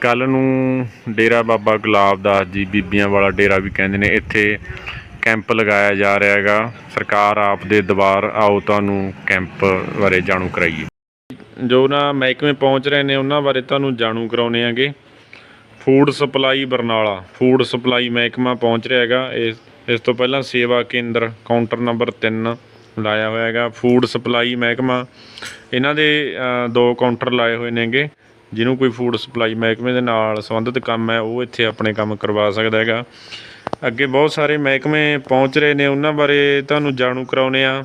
ਕੱਲ ਨੂੰ ਡੇਰਾ ਬਾਬਾ ਗੁਲਾਬ ਦਾਸ ਜੀ ਬੀਬੀਆਂ ਵਾਲਾ ਡੇਰਾ ਵੀ ਕਹਿੰਦੇ ਨੇ, ਇੱਥੇ ਕੈਂਪ ਲਗਾਇਆ ਜਾ ਰਿਹਾ ਹੈਗਾ। ਸਰਕਾਰ ਆਪ ਦੇ ਦਵਾਰ, ਆਓ ਤੁਹਾਨੂੰ ਕੈਂਪ ਬਾਰੇ ਜਾਣੂ ਕਰਾਈਏ। ਜੋ ਨਾ ਮਹਿਕਮੇ ਪਹੁੰਚ ਰਹੇ ਨੇ, ਉਹਨਾਂ ਬਾਰੇ ਤੁਹਾਨੂੰ ਜਾਣੂ ਕਰਾਉਣੇ ਆਂਗੇ food supply Barnala, food supply ਮਹਿਕਮਾ ਪਹੁੰਚ ਰਿਹਾ ਹੈਗਾ। ਇਸ ਇਸ ਤੋਂ ਪਹਿਲਾਂ ਸੇਵਾ ਕੇਂਦਰ ਕਾਊਂਟਰ ਨੰਬਰ 3 ਲਾਇਆ ਹੋਇਆ ਹੈਗਾ। ਫੂਡ ਸਪਲਾਈ ਮਹਿਕਮਾ, ਇਹਨਾਂ ਦੇ ਦੋ ਕਾਊਂਟਰ ਲਾਏ ਹੋਏ ਨੇਗੇ। ਜਿਹਨੂੰ ਕੋਈ ਫੂਡ ਸਪਲਾਈ ਮਹਿਕਮੇ ਦੇ ਨਾਲ ਸੰਬੰਧਿਤ ਕੰਮ ਹੈ, ਉਹ ਇੱਥੇ ਆਪਣੇ ਕੰਮ ਕਰਵਾ ਸਕਦਾ ਹੈਗਾ। ਅੱਗੇ ਬਹੁਤ ਸਾਰੇ ਮਹਿਕਮੇ ਪਹੁੰਚ ਰਹੇ ਨੇ, ਉਹਨਾਂ ਬਾਰੇ ਤੁਹਾਨੂੰ ਜਾਣੂ ਕਰਾਉਨੇ ਆ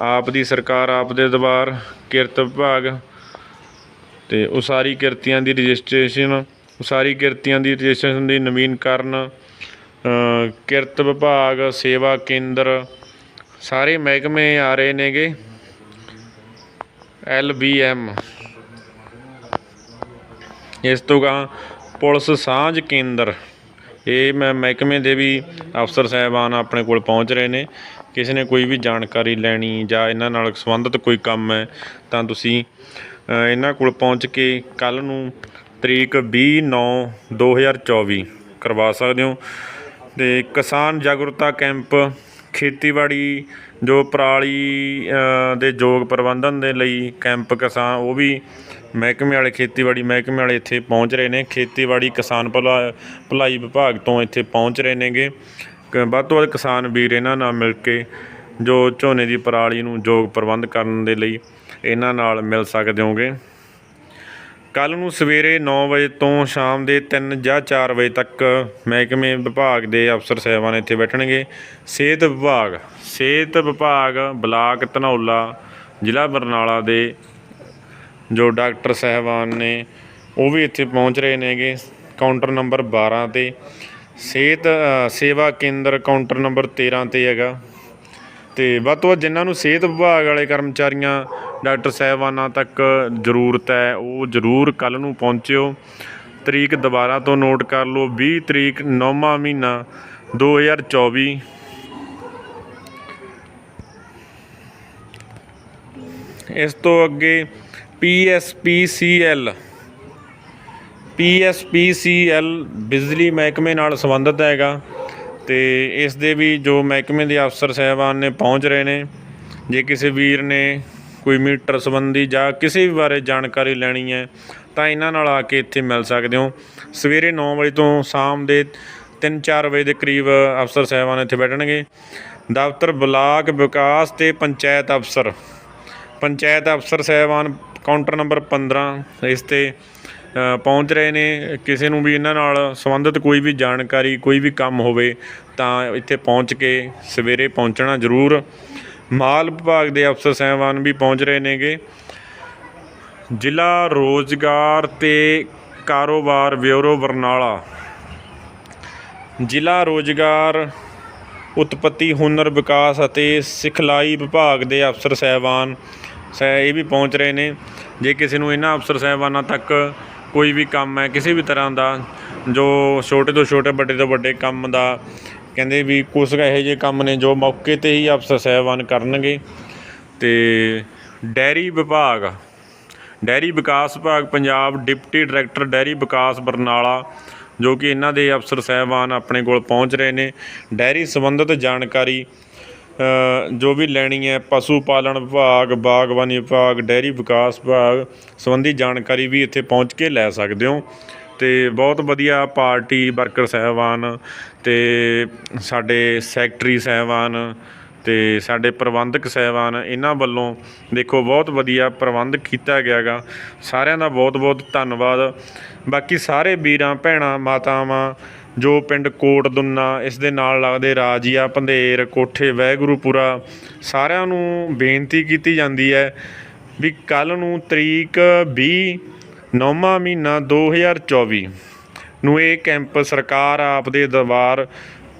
ਆਪ ਦੀ ਸਰਕਾਰ, ਆਪ ਦੇ ਦਵਾਰ ਕਿਰਤ ਵਿਭਾਗ ਤੇ ਉਸਾਰੀ ਕਿਰਤੀਆਂ ਦੀ ਰਜਿਸਟ੍ਰੇਸ਼ਨ, ਉਸਾਰੀ ਕਿਰਤੀਆਂ ਦੀ ਰਜਿਸਟ੍ਰੇਸ਼ਨ ਦੀ ਨਵੀਨਕਰਨ ਕਿਰਤ ਵਿਭਾਗ, ਸੇਵਾ ਕੇਂਦਰ, ਸਾਰੇ ਮਹਿਕਮੇ ਆ ਰਹੇ ਨੇਗੇ। ਐਲ ਬੀ ਐਮ ਇਸ ਤੋਂ ਗਾਂ ਪੁਲਿਸ ਸਾਂਝ ਕੇਂਦਰ। ਇਹ ਮੈਂ ਮਹਿਕਮੇ ਦੇ ਵੀ ਅਫਸਰ ਸਾਹਿਬਾਨ ਆਪਣੇ ਕੋਲ ਪਹੁੰਚ ਰਹੇ ਨੇ। ਕਿਸੇ ਨੇ ਕੋਈ ਵੀ ਜਾਣਕਾਰੀ ਲੈਣੀ ਜਾਂ ਇਹਨਾਂ ਨਾਲ ਸੰਬੰਧਿਤ ਕੋਈ ਕੰਮ ਹੈ, ਤਾਂ ਤੁਸੀਂ ਇਹਨਾਂ ਕੋਲ ਪਹੁੰਚ ਕੇ ਕੱਲ ਨੂੰ ਤਰੀਕ 20 9 2024 ਕਰਵਾ ਸਕਦੇ ਹੋ। ਤੇ ਕਿਸਾਨ ਜਾਗਰੂਕਤਾ ਕੈਂਪ ਖੇਤੀਬਾੜੀ, ਜੋ ਪਰਾਲੀ ਦੇ ਯੋਗ ਪ੍ਰਬੰਧਨ ਦੇ ਲਈ ਕੈਂਪ ਕਿਸਾਨ ਉਹ ਵੀ ਮਹਿਕਮੇ ਵਾਲੇ ਖੇਤੀਬਾੜੀ ਮਹਿਕਮੇ ਵਾਲੇ ਇੱਥੇ ਪਹੁੰਚ ਰਹੇ ਨੇ। ਖੇਤੀਬਾੜੀ ਕਿਸਾਨ ਭਲਾ, ਭਲਾਈ ਵਿਭਾਗ ਤੋਂ ਇੱਥੇ ਪਹੁੰਚ ਰਹੇ ਨੇਗੇ। ਕ- ਵੱਧ ਤੋਂ ਵੱਧ ਕਿਸਾਨ ਵੀਰ ਇਹਨਾਂ ਨਾਲ ਮਿਲ ਕੇ ਜੋ ਝੋਨੇ ਦੀ ਪਰਾਲੀ ਨੂੰ ਯੋਗ ਪ੍ਰਬੰਧ ਕਰਨ ਦੇ ਲਈ ਇਹਨਾਂ ਨਾਲ ਮਿਲ ਸਕਦੇ ਹੋਗੇ। ਕੱਲ ਨੂੰ ਸਵੇਰੇ 9 ਵਜੇ ਤੋਂ ਸ਼ਾਮ ਦੇ 3 ਜਾਂ 4 ਵਜੇ ਤੱਕ ਮਹਿਕਮੇ ਵਿਭਾਗ ਦੇ ਅਫਸਰ ਸਾਹਿਬਾਨ ਇੱਥੇ ਬੈਠਣਗੇ। ਸਿਹਤ ਵਿਭਾਗ ਸਿਹਤ ਵਿਭਾਗ ਬਲਾਕ ਧਨੌਲਾ, ਜ਼ਿਲ੍ਹਾ ਬਰਨਾਲਾ ਦੇ ਜੋ ਡਾਕਟਰ ਸਾਹਿਬਾਨ ਨੇ, ਉਹ ਵੀ ਇੱਥੇ ਪਹੁੰਚ ਰਹੇ ਨੇਗੇ। ਕਾਊਂਟਰ ਨੰਬਰ 12 ਤੇ। ਸਿਹਤ ਸੇਵਾ ਕੇਂਦਰ ਕਾਊਂਟਰ ਨੰਬਰ 13 ਤੇ ਹੈਗਾ। ਤੇ ਵੱਧ ਤੋਂ ਵੱਧ ਜਿਨ੍ਹਾਂ ਨੂੰ ਸਿਹਤ ਵਿਭਾਗ ਵਾਲੇ ਕਰਮਚਾਰੀਆਂ ਡਾਕਟਰ ਸਾਹਿਬਾਨਾਂ ਤੱਕ ਜ਼ਰੂਰਤ ਹੈ, ਉਹ ਜ਼ਰੂਰ ਕੱਲ ਨੂੰ ਪਹੁੰਚਿਓ। ਤਰੀਕ ਦੁਬਾਰਾ ਤੋਂ ਨੋਟ ਕਰ ਲਓ 20 ਤਰੀਕ 9ਵਾਂ ਮਹੀਨਾ 2024 ਇਸ ਤੋਂ ਅੱਗੇ PSPCL PSPCL ਬਿਜਲੀ ਮਹਿਕਮੇ ਨਾਲ ਸੰਬੰਧਿਤ ਹੈਗਾ ਤੇ ਇਸ ਦੇ ਵੀ ਜੋ ਮਹਿਕਮੇ ਦੇ ਅਫਸਰ ਸਾਹਿਬਾਨ ਨੇ ਪਹੁੰਚ ਰਹੇ ਨੇ, ਜੇ ਕਿਸੇ ਵੀਰ ਨੇ ਕੋਈ ਮੀਟਰ ਸੰਬੰਧੀ ਜਾਂ ਕਿਸੇ ਵੀ ਬਾਰੇ ਜਾਣਕਾਰੀ ਲੈਣੀ ਹੈ, ਤਾਂ ਇਹਨਾਂ ਨਾਲ ਆ ਕੇ ਇੱਥੇ ਮਿਲ ਸਕਦੇ ਹੋ। ਸਵੇਰੇ 9 ਵਜੇ ਤੋਂ ਸ਼ਾਮ ਦੇ 3-4 ਵਜੇ ਦੇ ਕਰੀਬ ਅਫਸਰ ਸਾਹਿਬਾਨ ਇੱਥੇ ਬੈਠਣਗੇ। ਦਫ਼ਤਰ ਬਲਾਕ ਵਿਕਾਸ ਤੇ ਪੰਚਾਇਤ ਅਫਸਰ। ਪੰਚਾਇਤ ਅਫਸਰ ਸਾਹਿਬਾਨ ਕਾਊਂਟਰ ਨੰਬਰ 15 ਇਸ ਤੇ ਪਹੁੰਚ ਰਹੇ ਨੇ। ਕਿਸੇ ਨੂੰ ਵੀ ਇਹਨਾਂ ਨਾਲ ਸੰਬੰਧਿਤ ਕੋਈ ਵੀ ਜਾਣਕਾਰੀ, ਕੋਈ ਵੀ ਕੰਮ ਹੋਵੇ, ਤਾਂ ਇੱਥੇ ਪਹੁੰਚ ਕੇ ਸਵੇਰੇ ਪਹੁੰਚਣਾ ਜ਼ਰੂਰ। ਮਾਲ ਵਿਭਾਗ ਦੇ ਅਫਸਰ ਸਾਹਿਬਾਨ ਵੀ ਪਹੁੰਚ ਰਹੇ ਨੇਗੇ। ਜ਼ਿਲ੍ਹਾ ਰੋਜ਼ਗਾਰ ਤੇ ਕਾਰੋਬਾਰ ਬਿਊਰੋ ਬਰਨਾਲਾ। ਜ਼ਿਲ੍ਹਾ ਰੋਜ਼ਗਾਰ ਉਤਪਤੀ, ਹੁਨਰ ਵਿਕਾਸ ਅਤੇ ਸਿਖਲਾਈ ਵਿਭਾਗ ਦੇ ਅਫਸਰ ਸਾਹਿਬਾਨ ਇਹ ਵੀ ਪਹੁੰਚ ਰਹੇ ਨੇ। ਜੇ ਕਿਸੇ ਨੂੰ ਇਹਨਾਂ ਅਫਸਰ ਸਾਹਿਬਾਨਾਂ ਤੱਕ ਕੋਈ ਵੀ ਕੰਮ ਹੈ, ਕਿਸੇ ਵੀ ਤਰ੍ਹਾਂ ਦਾ, ਜੋ ਛੋਟੇ ਤੋਂ ਛੋਟੇ, ਵੱਡੇ ਤੋਂ ਵੱਡੇ ਕੰਮ ਦਾ, ਕਹਿੰਦੇ ਵੀ ਕੁਛ ਇਹੋ ਜਿਹੇ ਕੰਮ ਨੇ ਜੋ ਮੌਕੇ ਤੇ ਹੀ ਅਫਸਰ ਸਾਹਿਬਾਨ ਕਰਨਗੇ। ਤੇ ਡੈਰੀ ਵਿਭਾਗ, ਡੈਰੀ ਵਿਕਾਸ ਵਿਭਾਗ ਪੰਜਾਬ ਡਿਪਟੀ ਡਾਇਰੈਕਟਰ ਡੈਰੀ ਵਿਕਾਸ ਬਰਨਾਲਾ, ਜੋ ਕਿ ਇਹਨਾਂ ਦੇ ਅਫਸਰ ਸਾਹਿਬਾਨ ਆਪਣੇ ਕੋਲ ਪਹੁੰਚ ਰਹੇ ਨੇ। ਡੈਰੀ ਸੰਬੰਧਿਤ ਜਾਣਕਾਰੀ ਜੋ ਵੀ ਲੈਣੀ ਹੈ, ਪਸ਼ੂ ਪਾਲਣ ਵਿਭਾਗ, ਬਾਗਬਾਨੀ ਵਿਭਾਗ, ਡੈਰੀ ਵਿਕਾਸ ਵਿਭਾਗ ਸੰਬੰਧੀ ਜਾਣਕਾਰੀ ਵੀ ਇੱਥੇ ਪਹੁੰਚ ਕੇ ਲੈ ਸਕਦੇ ਹੋ। ਤੇ ਬਹੁਤ ਵਧੀਆ ਪਾਰਟੀ ਵਰਕਰ ਸਾਹਿਬਾਨ ਤੇ ਸਾਡੇ ਸੈਕਟਰੀ ਸਾਹਿਬਾਨ ਤੇ ਸਾਡੇ ਪ੍ਰਬੰਧਕ ਸਾਹਿਬਾਨ, ਇਹਨਾਂ ਵੱਲੋਂ ਦੇਖੋ ਬਹੁਤ ਵਧੀਆ ਪ੍ਰਬੰਧ ਕੀਤਾ ਗਿਆ ਗਾ ਸਾਰਿਆਂ ਦਾ ਬਹੁਤ ਬਹੁਤ ਧੰਨਵਾਦ। ਬਾਕੀ ਸਾਰੇ ਵੀਰਾਂ, ਭੈਣਾਂ, ਮਾਤਾਵਾਂ ਜੋ ਪਿੰਡ ਕੋਟ ਦੁੰਨਾ, ਇਸ ਦੇ ਨਾਲ ਲੱਗਦੇ ਰਾਜੀਆ, ਪੰਧੇਰ, ਕੋਠੇ ਵਹਿਗੁਰੂਪੁਰਾ ਸਾਰਿਆਂ ਨੂੰ ਬੇਨਤੀ ਕੀਤੀ ਜਾਂਦੀ ਹੈ ਵੀ ਕੱਲ ਨੂੰ ਤਰੀਕ 20 ਨੌਵਾਂ ਮਹੀਨਾ 2024 ਨੂੰ ਇਹ ਕੈਂਪ ਸਰਕਾਰ ਆਪ ਦੇ ਦਰਬਾਰ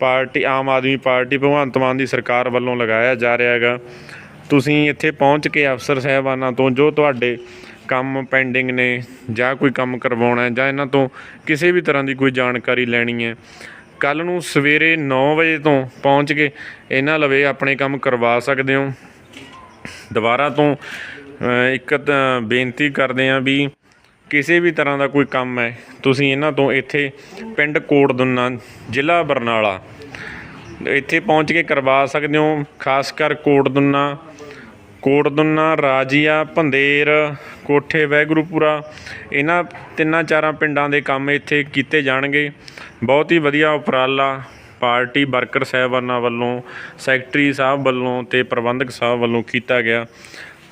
ਪਾਰਟੀ, ਆਮ ਆਦਮੀ ਪਾਰਟੀ ਭਗਵੰਤ ਮਾਨ ਦੀ ਸਰਕਾਰ ਵੱਲੋਂ ਲਗਾਇਆ ਜਾ ਰਿਹਾ ਹੈਗਾ। ਤੁਸੀਂ ਇੱਥੇ ਪਹੁੰਚ ਕੇ ਅਫਸਰ ਸਾਹਿਬਾਨਾਂ ਤੋਂ ਜੋ ਤੁਹਾਡੇ ਕੰਮ ਪੈਂਡਿੰਗ ਨੇ ਜਾਂ ਕੋਈ ਕੰਮ ਕਰਵਾਉਣਾ ਜਾਂ ਇਹਨਾਂ ਤੋਂ ਕਿਸੇ ਵੀ ਤਰ੍ਹਾਂ ਦੀ ਕੋਈ ਜਾਣਕਾਰੀ ਲੈਣੀ ਹੈ ਕੱਲ ਨੂੰ ਸਵੇਰੇ 9 ਵਜੇ ਤੋਂ ਪਹੁੰਚ ਕੇ ਇਹਨਾਂ ਲਵੇ ਆਪਣੇ ਕੰਮ ਕਰਵਾ ਸਕਦੇ ਹੋ। ਦੁਬਾਰਾ ਤੋਂ ਇੱਕ ਤਾਂ ਬੇਨਤੀ ਕਰਦੇ ਹਾਂ ਵੀ ਕਿਸੇ ਵੀ ਤਰ੍ਹਾਂ ਦਾ ਕੋਈ ਕੰਮ ਹੈ, ਤੁਸੀਂ ਇਹਨਾਂ ਤੋਂ ਇੱਥੇ ਪਿੰਡ ਕੋਟਦੁੰਨਾ, ਜ਼ਿਲ੍ਹਾ ਬਰਨਾਲਾ, ਇੱਥੇ ਪਹੁੰਚ ਕੇ ਕਰਵਾ ਸਕਦੇ ਹੋ, ਖਾਸ ਕਰ ਕੋਟਦੁੰਨਾ ਕੋਟਦੁੰਨਾ, ਰਾਜੀਆ, ਭੰਦੇਰ, ਕੋਠੇ, ਵੈਗਰੂਪੁਰਾ, ਇਹਨਾਂ ਤਿੰਨਾਂ ਚਾਰਾਂ ਪਿੰਡਾਂ ਦੇ ਕੰਮ ਇੱਥੇ ਕੀਤੇ ਜਾਣਗੇ। ਬਹੁਤ ਹੀ ਵਧੀਆ ਉਪਰਾਲਾ ਪਾਰਟੀ ਵਰਕਰ ਸਾਹਿਬਾਨਾਂ ਵੱਲੋਂ, ਸੈਕਟਰੀ ਸਾਹਿਬ ਵੱਲੋਂ ਤੇ ਪ੍ਰਬੰਧਕ ਸਾਹਿਬ ਵੱਲੋਂ ਕੀਤਾ ਗਿਆ।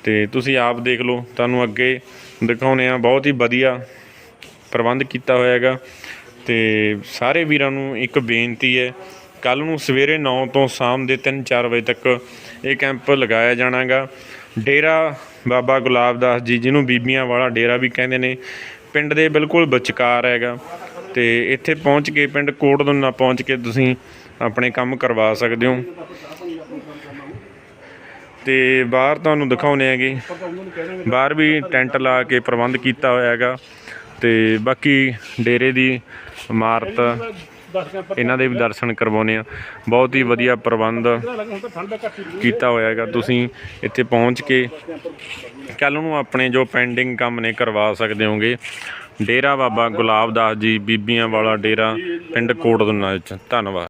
ਤੇ ਤੁਸੀਂ ਆਪ ਦੇਖ ਲਓ, ਤੁਹਾਨੂੰ ਅੱਗੇ ਦਿਖਾਉਨੇ ਆ ਬਹੁਤ ਹੀ ਵਧੀਆ ਪ੍ਰਬੰਧ ਕੀਤਾ ਹੋਇਆ ਹੈਗਾ। ਤੇ ਸਾਰੇ ਵੀਰਾਂ ਨੂੰ ਇੱਕ ਬੇਨਤੀ ਹੈ ਕੱਲ ਨੂੰ ਸਵੇਰੇ 9 ਤੋਂ ਸ਼ਾਮ ਦੇ 3-4 ਵਜੇ ਤੱਕ ਇਹ ਕੈਂਪ ਲਗਾਇਆ ਜਾਣਾਗਾ। ਡੇਰਾ ਬਾਬਾ ਗੁਲਾਬ ਦਾਸ ਜੀ, ਜਿਹਨੂੰ ਬੀਬੀਆਂ ਵਾਲਾ ਡੇਰਾ ਵੀ ਕਹਿੰਦੇ ਨੇ, ਪਿੰਡ ਦੇ ਬਿਲਕੁਲ ਵਿਚਕਾਰ ਹੈਗਾ। ਤੇ ਇੱਥੇ ਪਹੁੰਚ ਕੇ, ਪਿੰਡ ਕੋਟਦੁੰਨਾ ਪਹੁੰਚ ਕੇ ਤੁਸੀਂ ਆਪਣੇ ਕੰਮ ਕਰਵਾ ਸਕਦੇ ਹੋ। ਤੇ ਬਾਹਰ ਤੁਹਾਨੂੰ ਦਿਖਾਉਨੇ ਹੈਗੇ। ਬਾਹਰ ਵੀ ਟੈਂਟ ਲਾ ਕੇ ਪ੍ਰਬੰਧ ਕੀਤਾ ਹੋਇਆ ਹੈਗਾ। ਤੇ ਬਾਕੀ ਡੇਰੇ ਦੀ ਇਮਾਰਤ ਇਹਨਾਂ ਦੇ ਵੀ ਦਰਸ਼ਨ ਕਰਵਾਉਨੇ ਆ ਬਹੁਤ ਹੀ ਵਧੀਆ ਪ੍ਰਬੰਧ ਕੀਤਾ ਹੋਇਆ ਹੈਗਾ। ਤੁਸੀਂ ਇੱਥੇ ਪਹੁੰਚ ਕੇ ਕੱਲ ਨੂੰ ਆਪਣੇ ਜੋ ਪੈਂਡਿੰਗ ਕੰਮ ਨੇ ਕਰਵਾ ਸਕਦੇ ਹੋਗੇ। ਡੇਰਾ ਬਾਬਾ ਗੁਲਾਬ ਦਾਸ ਜੀ, ਬੀਬੀਆਂ ਵਾਲਾ ਡੇਰਾ, ਪਿੰਡ ਕੋਟਦੁੰਨਾ ਵਿੱਚ। ਧੰਨਵਾਦ।